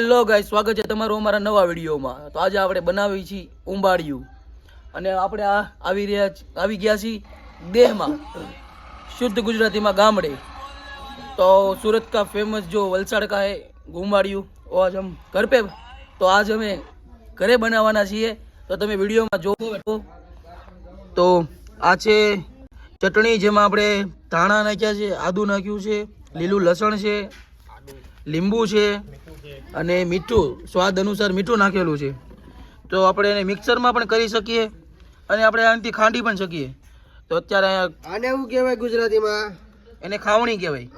Hello ગાઈ સ્વાગત છે તમારું અમારા નવા વિડીયોમાં. તો આજે આપણે બનાવી છીએ ઉંબાડિયું. અને આપણે આ આવી રહ્યા આવી ગયા છીએ દેહમાં, શુદ્ધ ગુજરાતીમાં ગામડે. તો સુરત કા ફેમસ જો વલસાડ કા હે ગુંબાડિયું ઓ આજ હમ ઘર પે તો આજ અમે ઘરે બનાવવાના છીએ. તો તમે વિડીયોમાં જોવો તો આ છે ચટણી જેમાં આપણે ધાણા નાખ્યા છે, આદુ નાખ્યું છે, લીલું લસણ છે, લીંબુ છે અને મીઠું સ્વાદ અનુસાર મીઠું નાખેલું છે. તો આપણે એને મિક્સરમાં પણ કરી શકીએ અને આપણે આનાથી ખાંડી પણ શકીએ. તો અત્યારે આને એવું કહેવાય ગુજરાતીમાં? એને ખાવણી કહેવાય.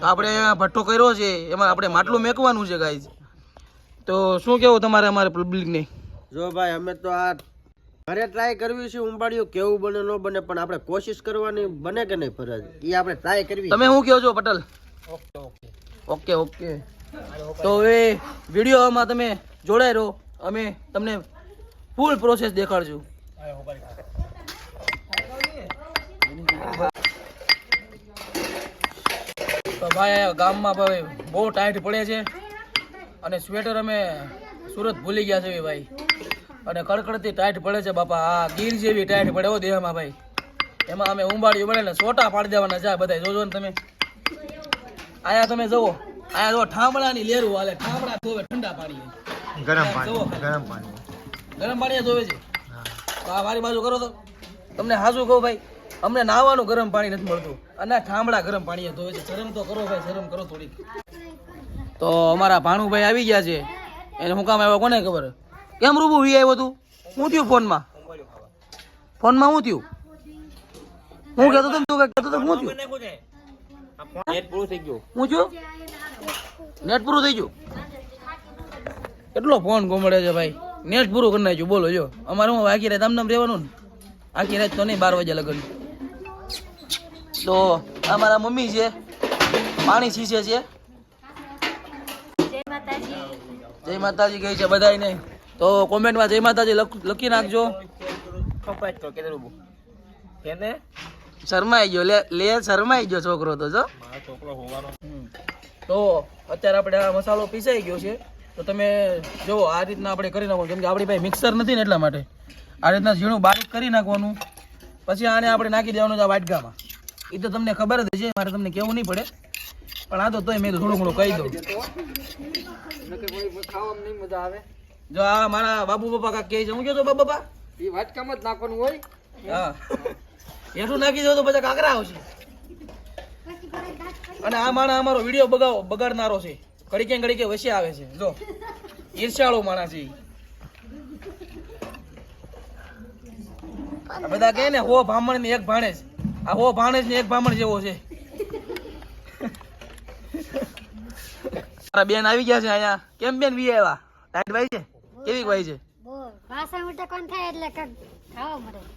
તો આપણે ભઠ્ઠો કર્યો છે એમાં આપણે માટલું મેકવાનું છે ગાઈઝ તો શું કેવું તમારે અમારે પબ્લિકને જો ભાઈ અમે તો આ ઘરે ટ્રાય કરવી છે ઉંબાડિયું કેવું બને ન બને પણ આપણે કોશિશ કરવાની બને કે નહીં ફરજ? એ આપણે ટ્રાય કરવી તમે શું કહો છો પટેલ? ઓકે ઓકે તો હવે વિડીયોમાં તમે જોડાઈ રહો. અમે તમને ફૂલ પ્રોસેસ દેખાડશું. તો ભાઈ ગામમાં ભાઈ બહુ ટાઈટ પડે છે. અને સ્વેટર અમે સુરત ભૂલી ગયા છે ભાઈ. અને કડકડતી ટાઈટ પડે છે બાપા. આ ગીર જેવી ટાઈટ પડે હો દેહમાં ભાઈ. એમાં અમે ઉંબાડી બને ને સોટા પાડી દેવાના છે બધા જોજો ને તમે. આયા તમે, જુઓ. આયા જો ઠામડાની લેરું હાલે. ઠામડા ધોવે ઠંડા પાણી ગરમ પાણી ગરમ પાણી. ગરમ પાણી ધોવે છે. તો આ મારી બાજુ કરો તો. તમને હાજુ કહું ભાઈ અમને નાહવાનું ગરમ પાણી નથી મળતું. અને આ ઠામડા ગરમ પાણી ધોવે છે. શરમ તો કરો ભાઈ શરમ કરો થોડીક. તો અમારા ભાણુભાઈ આવી ગયા છે. એને હું કામ આવ્યો કોને ખબર? કેમ રૂબુ વી આવ્યો તું? શું થયું ફોનમાં? ફોનમાં શું થયું? હું કહેતો તો તું કહેતો તો શું થયું? હું નેટ પૂરું થઈ ગયું? કેટલો ફોન ગોમડે છે ભાઈ? નેટ પૂરું કરી નાખ્યું. બોલો જો. અમારે હું આખી રાત આમ નામ રહેવાનું ને? આખી રાત તો નહીં બાર વાગ્યા લગન. તો આ મારા મમ્મી છે પાણી શીશે છે. જય માતાજી કહે છે બધાને તો કોમેન્ટમાં જય માતાજી લખ- લખી નાખજો. શરમાઈ ગયો. લે લે શરમાઈ ગયો છોકરો તો જો. હમ. તો અત્યારે આપણે આ મસાલો પીસાઈ ગયો છે. તો તમે જુઓ આ રીતના આપણે કરી નાખવાનું. કેમ કે આપણી પાસે મિક્સર નથી ને એટલા માટે. આ રીતના ઝીણું બારીક કરી નાખવાનું. પછી આને આપણે નાખી દેવાનું છે આ વાટકામાં. એ તો તમને ખબર જ છે મારે તમને કહેવું નહીં પડે. પણ આ તો તોય મેં તો થોડું ઘણું કહી દઉં. જો આ મારા બાબુ બાપા કાંક કહે છે. હું કહેતો બાબુ બાપા. એ વાટકામાં જ નાખવાનું હોય. હા. હેઠું નાખી દો તો પછી કાકરા આવશે. અને આ માણસ અમારો વીડિયો બગાવો બગાડનારો છે. ઘડી કે ઘડી કે વસે આવે છે. જો. ઈર્ષાળો માણસ છે બધા કહે ને હો ભામણ ને એક ભાણેજ આ હો ભાણેજ ને એક ભામણ જેવો છે. મારા બેન આવી ગયા છે અહીંયા. કેમ બેન વી આવ્યા? ટાઈટ ભાઈ છે? કેવી ભાઈ છે?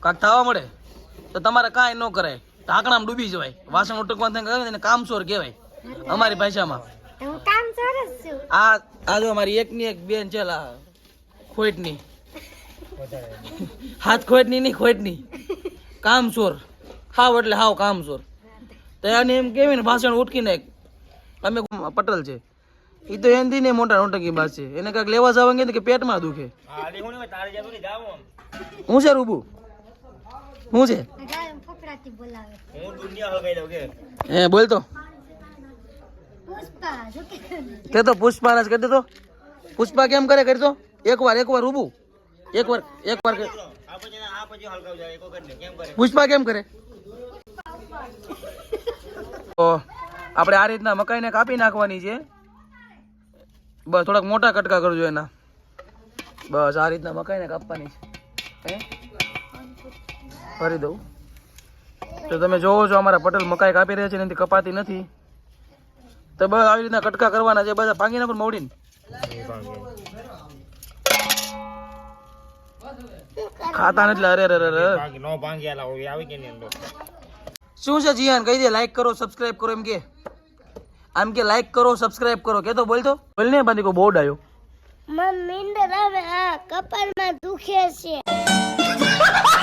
કાક થવા મળે? તો તમારે કાંઈ ન કરાય. ઢાંકણામાં ડૂબી જવાય. વાસણ ઉટકવા થાય એને કામચોર કહેવાય. અમારી ભાષામાં. આ આ જો અમારી એકની એક બેન છે લા ખોટની. હાથ ખોટની નહીં ખોટની. કામચોર. હાવ એટલે હાવ કામચોર. તો એને એમ કેવી ને ભાષણ ઉટકી નાખ. અમે પટેલ છે. એ તો એનથી ને મોટા નોટકી બાદ છે. એને કાંઈક લેવા જવા કે કે પેટમાં દુખે. હું છે રૂબુ હું છે? એ, બોલ તો. શું કે તો પુષ્પા રાજ કરી દેતો પુષ્પા કેમ કરે? કરી દો. એક વાર એક વાર ઊભું. એક વાર એક વાર પુષ્પા કેમ કરે? તો આપણે આ રીતના મકાઈને કાપી નાખવાની છે. બસ, થોડાક મોટા કટકા કરજો એના. બસ, આ રીતના મકાઈને કાપવાની છે. હે? ભરી દઉં. તો તમે જોવો છો અમારા પટેલ મકાઈ કાપી રહ્યા છે ને એનાથી કપાતી નથી. તો બસ આવી રીતના કટકા કરવાના છે બધા ભાંગીને પણ મોડીને. ખાતા નથી એટલે અરે અરે અરે. શું છે જીયાન કહી દે લાઈક કરો સબસ્ક્રાઇબ કરો એમ કે. આમ કે લાઈક કરો સબસ્ક્રાઇબ કરો. કે તો બોલ તો બોલ ને બાંધી કો બોર્ડ આવ્યો મમ્મી આવે આ કપાળમાં દુખે છે.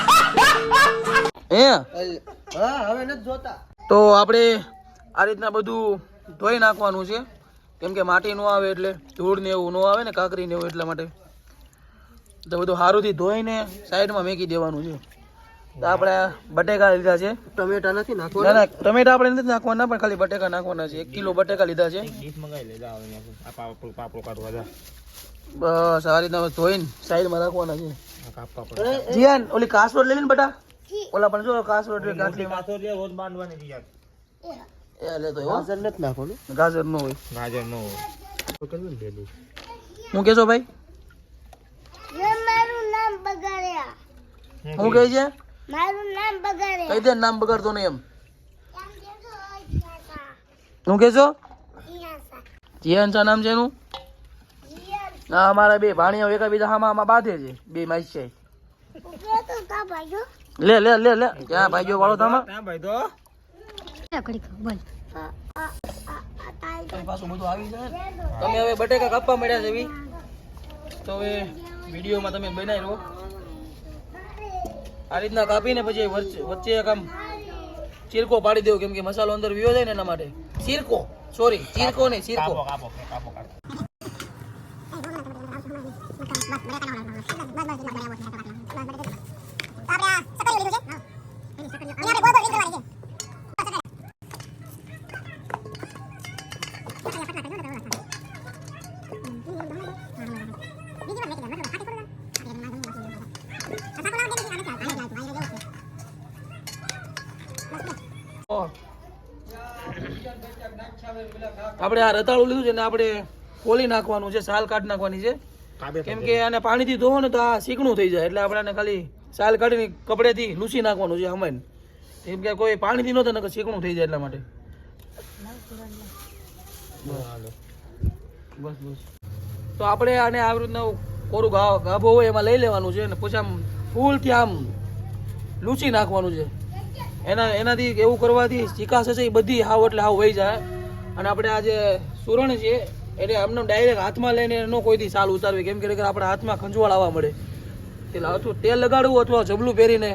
હે? હા હવે નથી જોતા. તો આપણે આ રીતના બધું ધોઈ નાખવાનું છે. કેમ કે માટી ન આવે એટલે ધૂળ ને એવું ન આવે ને કાંકરી ને એવું એટલા માટે. તો બધું સારુંથી ધોઈને સાઈડમાં મેકી દેવાનું છે. તો આપણે બટેકા લીધા છે. ટમેટા નથી નાખવાના? ના ટમેટા આપણે નથી નાખવાના પણ ખાલી બટેકા નાખવાના છે. એક કિલો બટેકા લીધા છે. બસ આ રીતના ધોઈને સાઈડમાં રાખવાના છે. જીયાન ઓલી કાસરોટ લઈ લે ને બટા. ઓલા પણ જો કાસરોટ રે જીયાન એ. લે તો ગાજર નથી નાખવાનું? ગાજર નો હોય. તો કરવું ને પેલું. હું કેજો ભાઈ? મારું નામ બગાડ્યા. હું કહે છે? મારું નામ બગાડ્યા. કઈ દે નામ બગાડતો નહીં એમ. હું કહેશો જીયાન શા નામ છે એનું? ના અમારા બે ભાણિયા એક બીજા હામાં આમાં બાંધે છે. બે માસી છે. લે લે લે લે. ક્યાં ભાઈઓ વાળો તામાં? પાછું બધું આવી જાય તમે હવે બટેકા કાપવા મળ્યા છે એવી તો હવે વિડીયોમાં તમે બનાવી લો આ રીતના કાપીને પછી વચ્ચે એક આમ ચીરકો પાડી દેવો કેમ કે મસાલો અંદર વ્યો જાય ને એના માટે. ચીરકો. સોરી ચીરકો નહીં ચીરકો. આપણે આ રતાળું લીધું છે ને આપણે ખોલી નાખવાનું છે સાલ કાઢ નાખવાની છે. કેમ કે આને પાણીથી ધોવો ને તો આ શીકણું થઈ જાય. એટલે આપણે ખાલી સાલ કાઢીને કપડેથી લૂસી નાખવાનું છે હમાઈને કેમ કે કોઈ પાણીથી ન ને ચીકણું થઈ જાય એટલા માટે. બસ બસ. તો આપણે આને આવી રીતના કોરું ગાભો હોય એમાં લઈ લેવાનું છે અને પછી આમ ફૂલથી આમ લૂસી નાખવાનું છે. એના એનાથી એવું કરવાથી ચિકાસ હશે એ બધી હાવ એટલે હાવ વહી જાય. અને આપણે આ જે સુરણ છે એને આમને ડાયરેક્ટ હાથમાં લઈને ન કોઈથી સાલ ઉતારવી. કેમ કે આપણે હાથમાં ખંજવાળ આવવા મળે. એટલે અથવા તેલ લગાડવું અથવા જબલું પહેરીને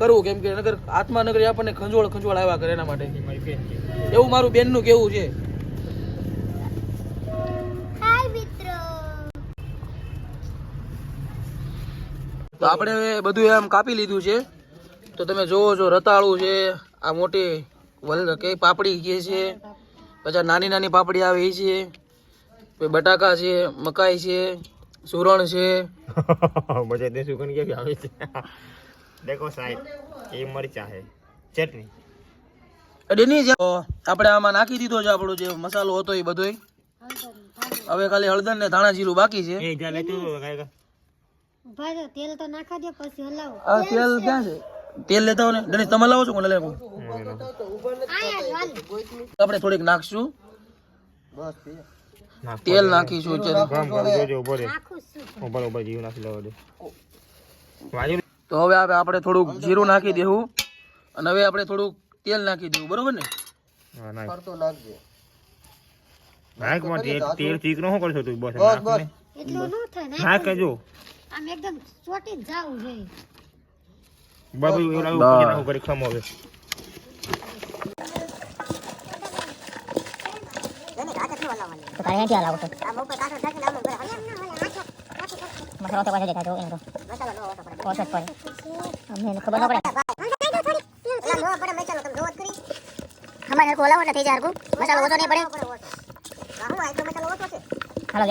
કરવું. કેમ કે નગર હાથમાં નગરી આપણને ખંજવાળ ખંજવાળ આવ્યા કરે એના માટે. એવું મારું બેનનું કેવું છે? તો આપણે હવે બધું એમ કાપી લીધું છે. તો તમે જોવો છો રતાળું છે આ મોટી વલ કે પાપડી કે છે. પછી નાની નાની પાપડી આવે એ છે. બટાકા છે મકાઈ છે સુરણ છે. મજા દેશું કોણ કેવી આવે છે? દેખો સાહેબ એ મરચા છે. ચટણી. ડેની છે આપણે આમાં નાખી દીધો છે આપણો જે મસાલો હતો એ બધોય. હવે ખાલી હળદર ને ધાણા જીરું બાકી છે. એ લેતું તેલ તો નાખા દે પછી હલાવો. આ તેલ ક્યાં છે? તેલ લેતા હો ને? ગણેશ તમે લાવો છો કોને લેવું. આપણે થોડીક નાખશું. તેલ નાખીશું તો હવે આપણે આપણે થોડુંક જીરું નાખી દેવું. અને હવે આપણે થોડુંક તેલ નાખી દેવું બરોબર ને? તેલ શું કરશો તું? બસ ને એટલું ન થાય ને નાખ કહેજો આમ એકદમ ચોટી જ જાવું જોઈએ બાબુ એવું લાવું પછી નાખું કરી ખમો હવે મસાલો તો પાછો દેખાતો એમ તો ઓછો જ પડે અમને ખબર ન પડે અમારે મસાલો ઓછો નહીં પડે હાલો.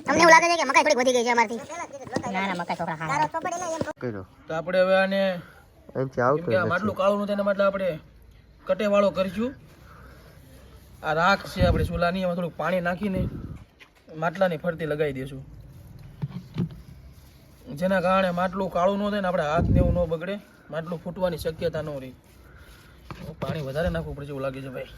તમને એવું લાગે છે કે મકાઈ થોડી વધી ગઈ છે અમારથી ના ના મકાઈ છોકરા તો આપણે હવે આને અહીંથી કેમ આવતો કે આ માટલું કાળું નું તેના માટે આપણે કટેવાળો કરીશું. આ રાખ છે આપણે ચૂલાની, એમાં થોડુંક પાણી નાખીને માટલાની ફરતી લગાવી દઈશું જેના કારણે માટલું કાળું ન થાય ને આપણે હાથ ને એવું ન બગડે. માટલું ફૂટવાની શક્યતા ન રહી. પાણી વધારે નાખવું પડશે એવું લાગે છે ભાઈ.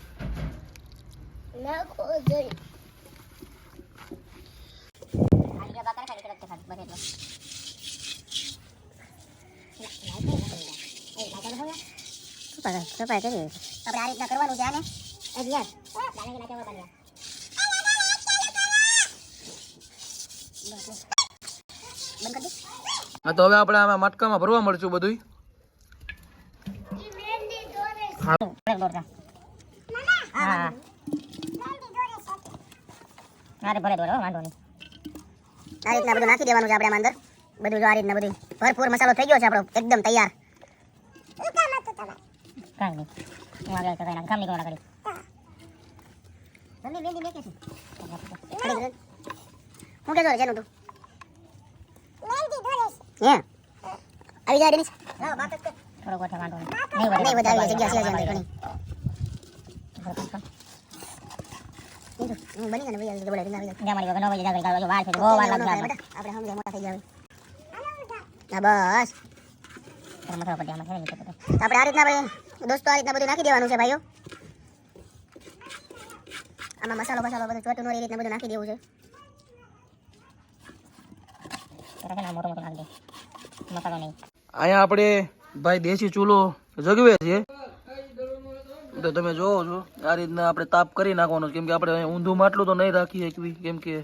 આપણે આ રીતના કરવાનું છે આને. બન્યા. હા તો હવે આપણે આમાં મટકામાં ભરવા મળશું બધું અરે ભલે દોરો વાંધો નહીં. આ રીતના બધું નાખી દેવાનું છે આપણે આમાં અંદર. બધું જો આ રીતના બધું ભરપૂર મસાલો થઈ ગયો છે આપણો. એકદમ તૈયાર. કાંઈ નહીં. આગળ તો કઈ ના કામ નહીં કરવા કરી જલ્દી મેંદી મેકે છે હું કેજો જેનું તું? હે? આવી જાય ડેનિસ? થોડો ગોઠે વાંધો નહીં. નહીં વધારે જગ્યા છે અંદર ઘણી બની ગયો ભાઈ બોલે રીંગા આવી જાય મારી વગર નો વજે જાગરી કાઢો વાર છે બહુ વાર લાગે આપણે સમજે મોટા થઈ જાય હા બસ. તો મથા પર ધ્યાન રાખે ને આપણે આ રીતના દોસ્તો આ રીતના બધું નાખી દેવાનું છે ભાઈઓ. આમાં મસાલો મસાલો બધું ચોટું એ રીતના બધું નાખી દેવું છે. મસાલો અહીંયા આપણે ભાઈ દેશી ચૂલો જગવે છે. તો તમે જોવો છો, આ રીતના આપણે તાપ કરી નાખવાનો કેમ કે આપણે ઊંધું માટલું તો નહીં રાખીએ કેમ કે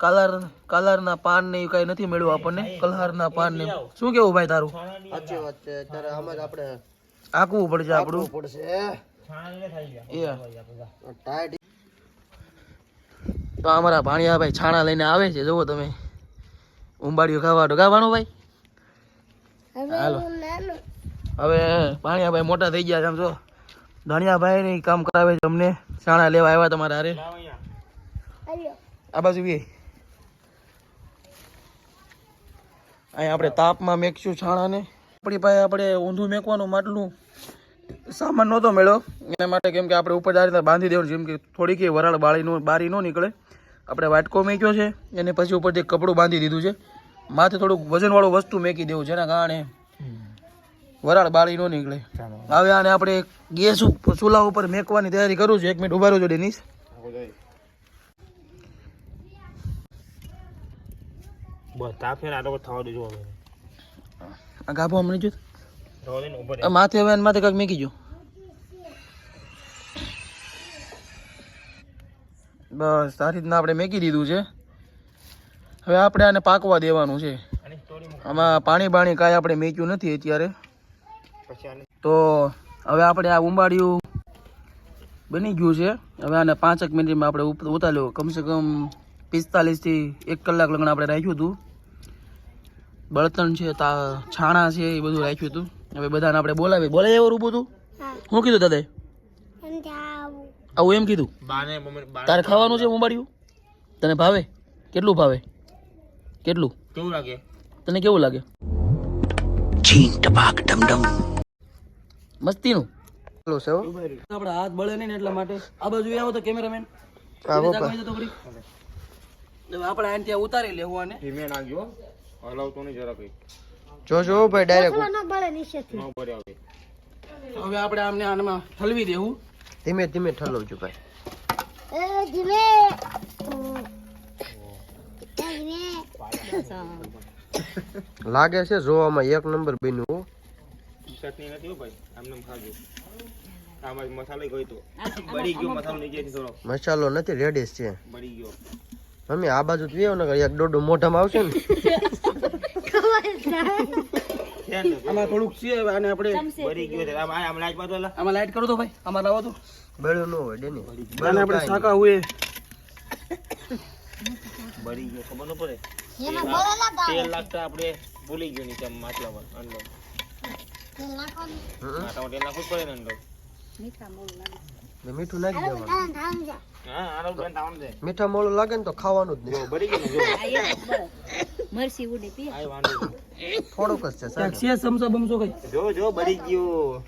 કાલાર કલરના પાન ને એવું કાંઈ નથી મળ્યું આપણને. કલરના પાન ને શું કેવું ભાઈ તારું? સાચી વાત છે. અત્યારે આમાં જ આપણે આકવું પડશે આપણું. પડશે. તો અમારા ભાણિયા ભાઈ છાણા લઈને આવે છે. જુઓ તમે. ઉંબાડિયું ખાવાનું ખાવાનું ભાઈ. હાલો. હવે ભાણિયા ભાઈ મોટા થઈ ગયા છે આમ જો. ધણિયા ભાઈ ને કામ કરાવે છે અમને. છાણા લેવા આવ્યા તમારા હારે. આ બાજુ બી અહીંયા આપણે તાપમાં મેકશું છાણાને. આપણી પાસે આપણે ઊંધું મેકવાનું માટલું સામાન નહોતો મળ્યો. એના માટે કેમ કે આપણે ઉપર રીતે બાંધી દેવાનું જેમ કે થોડીક એ વરાળ બાળી નો બારી ન નીકળે. આપણે વાટકો મેક્યો છે એને પછી ઉપરથી કપડું બાંધી દીધું છે. માથે થોડુંક વજનવાળું વસ્તુ મેકી દેવું જેના કારણે વરાળ બાળી ન નીકળે. હવે આને આપણે ગેસ ઉપર ચૂલા ઉપર મેકવાની તૈયારી કરું છું. એક મિનિટ ઊભા રહેજો ડેનિસ. બસ તાપ આટલો થવા દેજો આ ગાભો હમણાં જો માથે હવે માથે કાંઈક મેકી જો બસ સારી રીતના આપણે મેકી દીધું છે. હવે આપણે આને પાકવા દેવાનું છે. આમાં પાણી બાણી કાંઈ આપણે મેક્યું નથી અત્યારે. તો હવે આપણે આ ઉંબાડિયું બની ગયું છે. હવે આને પાંચેક મિનિટમાં આપણે ઉતાર્યો. કમસે કમ પિસ્તાલીસથી એક કલાક લગ્ન આપણે રાખ્યું હતું. બળતણ છે તા છાણા છે એ બધું રાખ્યું હતું. હવે બધાને આપણે બોલાવી બોલે એવું રૂબું તું? શું કીધું દાદા આવું. આવું એમ કીધું? બાને મમ્મી બાને તારે ખાવાનું છે ઉંબાડિયું? તને ભાવે? કેટલું ભાવે? કેટલું? કેવું લાગે? તને કેવું લાગે? મસ્તીનું. હેલો સેવ. આપણે હાથ બળે નહીં ને એટલા માટે. આ બાજુ આવો તો કેમેરામેન. આવો તો આપણે આને ત્યાં ઉતારી લેવું આને ધીમે હલાવતો નહીં જરા કઈ જો જો ભાઈ ડાયરેક્ટ ન બળે નીચેથી. ન બળે આવે. હવે આપણે આમને આનમાં ઠલવી દેવું. ધીમે ધીમે ઠલવજો ભાઈ. એ ધીમે. ધીમે લાગે છે જોવામાં એક નંબર બન્યું ચટણી નથી ભાઈ. આમને ખાજો. આમાં મસાલો ગયો તો. બળી ગયો મસાલો નીચેથી થોડો. મસાલો નથી રેડીશ છે. બળી ગયો. મમ્મી આ બાજુ જોયો ને એક દોડું મોઢામાં આવશે ને. છે આમાં થોડુંક છે અને આપણે ભરી ગયો છે. આમ આમ લાઈટ પાતો આમાં લાઈટ કરો તો ભાઈ આમાં લાવો તો. બળ્યું ન હોય ડેની. આને આપણે સાકા હોય. બળી ગયો ખબર ન પડે. તેલ લાગતા આપણે ભૂલી ગયો નીચે માટલામાં અંદર. આટામાં તેલ નાખવું જ પડે ને અંદર. મીઠું નાખી દેવાનું. મીઠા મોળું લાગે ને તો ખાવાનું જ નહીં. મરસી ઉડે પી. થોડુંક જ છે સાહેબ. છે સમસો બમસો કઈ? જો જો બળી ગયો.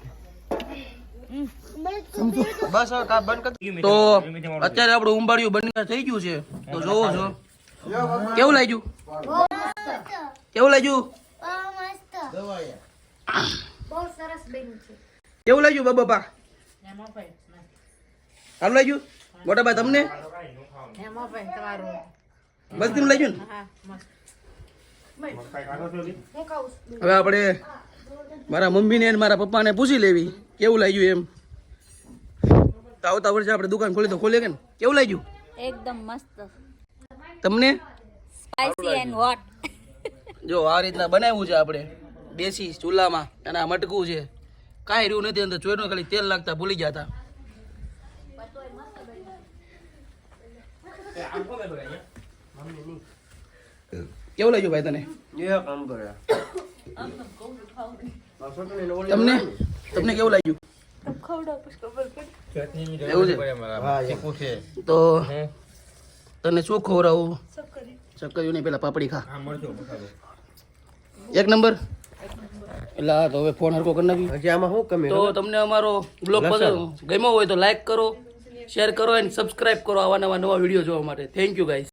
બસ હવે કા બંધ કરી. તો અત્યારે આપણું ઉંબાડિયું બંધ થઈ ગયું છે. તો જોવો છો કેવું લાગ્યું? કેવું લાગ્યું? બહુ મસ્ત બહુ સરસ બન્યું છે. કેવું લાગ્યું બાબા સારું લાગ્યું? મોટા ભાઈ તમને? મસ્તીનું લાગ્યું ને. હવે આપણે મારા મમ્મીને અને મારા પપ્પાને પૂછી લેવી. કેવું લાગ્યું એમ? તો આવતા વર્ષે આપણે દુકાન ખોલી તો ખોલીએ કે ને કેવું લાગ્યું? એકદમ મસ્ત. તમને? સ્પાઈસી એન્ડ હોટ જો આ રીતના બનાવ્યું છે આપણે. દેશી ચૂલામાં. અને આ મટકું છે. કાંઈ રહ્યું નથી અંદર. ચોરનું ખાલી તેલ નાખતા ભૂલી ગયા હતા. કેવું લાગ્યું ભાઈ તને? તમને? તમને કેવું લાગ્યું? હા તો તને શું ખવડાવું? ચક્કરિયું નહીં પેલા પાપડી ખા. એક નંબર? એટલે તો હવે ફોન હરકો કરી નાખી હજી આમાં શું કમી તો તમને અમારો બ્લોગ ગમ્યો હોય તો લાઈક કરો. શેર કરો એન્ડ સબસ્ક્રાઇબ કરો આવા નવા નવા વીડિયો જોવા માટે. Thank you guys